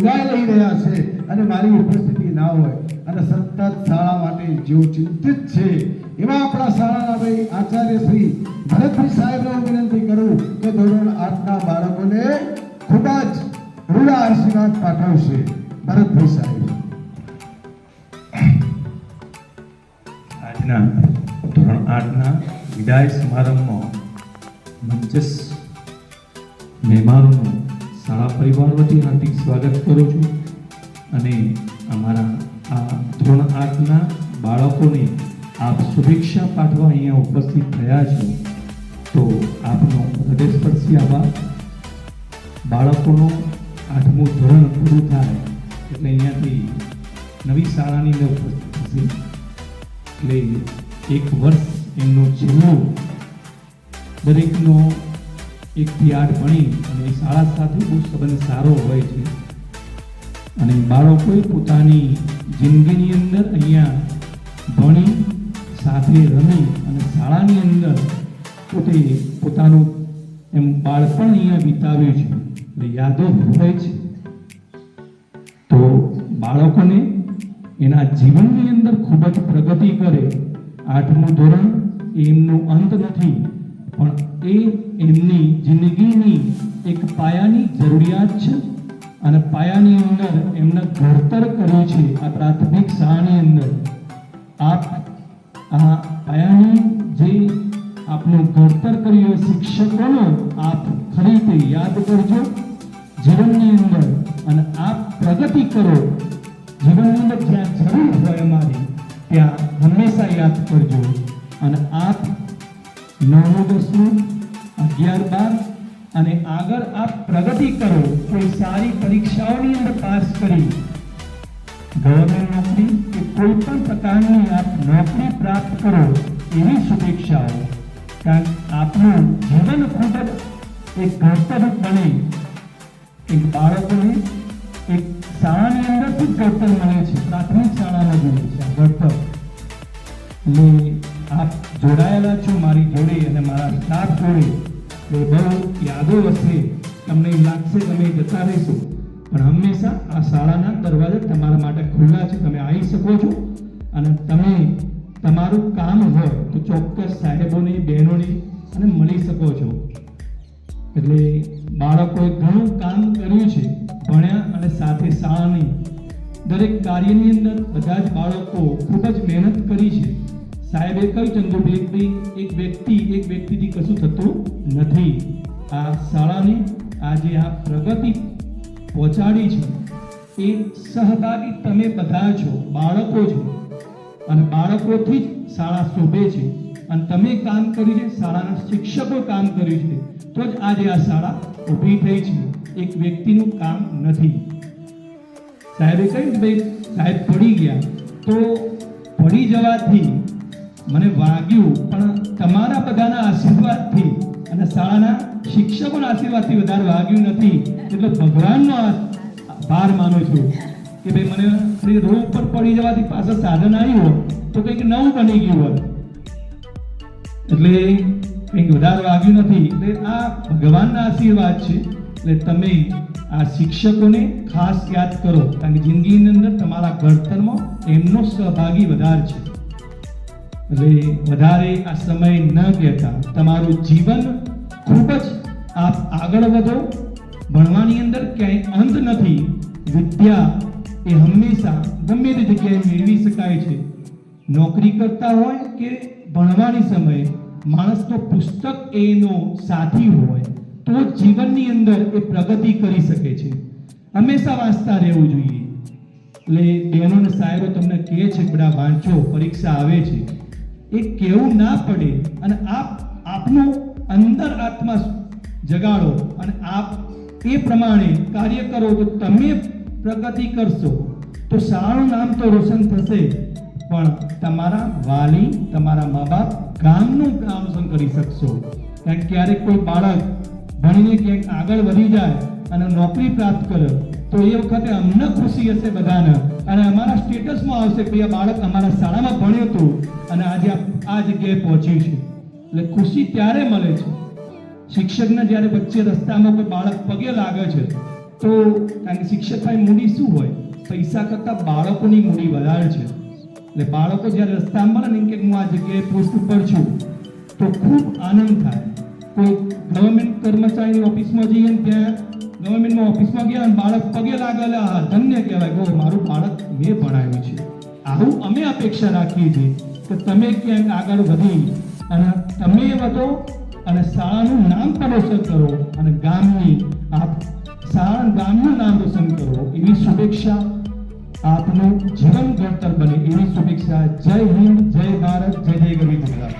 વિદાય લઈ રહ્યા છે અને મારી ઉપસ્થિતિ ના હોય. અને સતત શાળા માટે જેઓ ચિંતિત છે. એવા આપણા શાળાના ભાઈ આચાર્ય શ્રી ભરતભાઈ સાહેબને હું વિનંતી કરું કે ધોરણ આઠના બાળકોને ખૂબ જ રૂડા આશીર્વાદ પાઠવશે. ભરતભાઈ સાહેબ. આજના ધોરણ આઠના વિદાય સમારંભમાં મંચસ મહેમાનોનું શાળા પરિવાર વતી હાર્દિક સ્વાગત કરું છું અને અમારા આ ધોરણ આઠના બાળકોને આપ શુભેચ્છા પાઠવા અહીંયા ઉપસ્થિત થયા છો. તો આપનો હૃદયસ્પર્શી આભાર. બાળકોનો આઠમું ધોરણ પૂરું થાય એટલે અહીંયાથી નવી શાળાની અંદર ઉપસ્થિત થશે. એટલે એક વર્ષ એમનો છેલ્લો દરેકનો એકથી આઠ ભણી અને શાળા સાથે બહુ સંબંધ સારો હોય છે. અને બાળકોએ પોતાની જિંદગીની અંદર અહીંયા ભણી, સાથે રમી અને શાળાની અંદર પોતે પોતાનું એમ બાળપણ અહીંયા વિતાવ્યું છે. એટલે યાદો હોય છે. તો બાળકોને એના જીવનની અંદર ખૂબ જ પ્રગતિ કરે. આઠમું ધોરણ એમનું અંત નથી. પણ એ એમની જિંદગીની એક પાયાની જરૂરિયાત છે અને પાયાની અંદર એમને ઘડતર કર્યું છે આ પ્રાથમિક શાળાની અંદર. આપ આ પાયાની જે આપનું ઘડતર કર્યું શિક્ષકોનો આપ ફરી યાદ કરજો. જીવનની અંદર અને આપ પ્રગતિ કરો. જીવનની અંદર જ્યાં જરૂર હોય અમારી, ત્યાં હંમેશા યાદ કરજો. અને આપ નવમું દસમું અગિયાર બાર અને આગળ આપ પ્રગતિ કરો, કોઈ સારી પરીક્ષાઓની અંદર પાસ કરી. ગવર્મેન્ટ નોકરી કે કોઈ પણ પ્રકારની આપ નોકરી પ્રાપ્ત કરો એવી શુભેચ્છાઓ. કારણ આપનું જીવન ખૂબ જ એક ઘડતર બને. એક બાળકોને એક શાળાની અંદરથી જ ઘડતર મળે છે. પ્રાથમિક શાળામાં જોઈએ છે ઘડતર એટલે આપ જોડાયેલા છો, મારી જોડે અને મારા સ્ટાફ જોડે. એ બહુ યાદો હશે તમને લાગશે તમે જતા રહેશો. પણ હંમેશા આ શાળાના દરવાજા તમારા માટે ખુલ્લા છે. તમે આવી શકો છો. અને તમે તમારું કામ હોય તો ચોક્કસ સાહેબોની, બહેનોની અને મળી શકો છો. એટલે બાળકોએ ઘણું કામ કર્યું છે, ભણ્યા અને સાથે શાળાની દરેક કાર્યની અંદર બધા જ બાળકો ખૂબ જ મહેનત કરી છે. સાહેબે કહ્યું ચંદ્રભાઈ એક વ્યક્તિ, એક વ્યક્તિથી કશું થતું નથી. આ શાળાની આજે આ પ્રગતિ પહોંચાડી છે, એ સહભાગી તમે બધા છો, બાળકો છો. અને બાળકોથી જ શાળા શોભે છે. અને તમે કામ કર્યું છે, શાળાના શિક્ષકો કામ કર્યું છે, તો જ આજે આ શાળા ઊભી થઈ છે. એક વ્યક્તિનું કામ નથી. સાહેબે કહ્યું ભાઈ સાહેબ પડી ગયા. તો પડી જવાથી મને વાગ્યું, પણ તમારા બધાના આશીર્વાદથી અને શાળાના શિક્ષકોના આશીર્વાદથી વધારે વાગ્યું નથી. એટલે ભગવાનનો ભાર માનું છું કે ભાઈ મને શ્રી રોડ ઉપર પડી જવાથી પાછળ સાધન આવ્યું હોત તો કંઈક નવું બની ગયું હોત એટલે કંઈક વધારે વાગ્યું નથી. એટલે આ ભગવાનના આશીર્વાદ છે. એટલે તમે આ શિક્ષકોને ખાસ યાદ કરો, કારણ કે જિંદગીની અંદર તમારા ઘડતરમાં એમનો સહભાગી વધારે છે. એટલે વધારે આ સમય ન કહેતા. તમારું જીવન ખૂબ જ આપ આગળ વધો. ભણવાની અંદર ક્યાંય અંત નથી. વિદ્યા એ હંમેશા ગમે તે જગ્યાએ મેળવી શકાય છે. નોકરી કરતા હોય કે ભણવાની સમયે માણસનો પુસ્તક એનો સાથી હોય, તો જીવનની અંદર એ પ્રગતિ કરી શકે છે. હંમેશા વાંચતા રહેવું જોઈએ. એટલે બહેનો સાહેબો તમને કહે છે બધા વાંચો, પરીક્ષા આવે છે. એ કેવું ના પડે. અને આપ આપનો અંદર આત્મા જગાડો અને આપ એ પ્રમાણે કાર્ય કરો તો તમે પ્રગતિ કરશો. તો શાળાનું નામ તો રોશન થશે. પણ તમારા વાલી, તમારા મા બાપ ગામનું રોશન કરી શકશો. કારણ ક્યારેક કોઈ બાળક ભણીને ક્યાંક આગળ વધી જાય અને નોકરી પ્રાપ્ત કરે. તો એ વખતે અમને ખુશી હશે બધાને. અને અમારા સ્ટેટસમાં આવશે કે બાળક અમારા શાળામાં ભણ્યું હતું અને આજે આ જગ્યાએ પહોંચ્યું છે. એટલે ખુશી ત્યારે મળે છે. શિક્ષકને જ્યારે વચ્ચે રસ્તામાં કોઈ બાળક પગે લાગે છે, તો કારણ કે શિક્ષક ભાઈ મૂડી શું હોય? પૈસા કરતાં બાળકોની મૂડી વધારે છે. એટલે બાળકો જ્યારે રસ્તામાં મળે ને કે હું આ જગ્યાએ પોસ્ટ ઉપર છું, તો ખૂબ આનંદ થાય. કોઈ ગવર્મેન્ટ કર્મચારીની ઓફિસમાં જઈએ ને ત્યાં ગવર્મેન્ટમાં ઓફિસમાં ગયા અને બાળક પગે લાગેલા, ધન્ય કહેવાય. ગો મારું બાળક મેં ભણાવ્યું છે. આવું અમે અપેક્ષા રાખીએ છીએ કે તમે ક્યાંક આગળ વધી અને તમે વધો અને શાળાનું નામ પણ રોશન કરો અને ગામની આપ શાળા ગામનું નામ રોશન કરો. એવી શુભેચ્છા આપનું જીવન ઘડતર બને. એવી શુભેચ્છા. જય હિન્દ, જય ભારત, જય જય ગરવી ગુજરાત.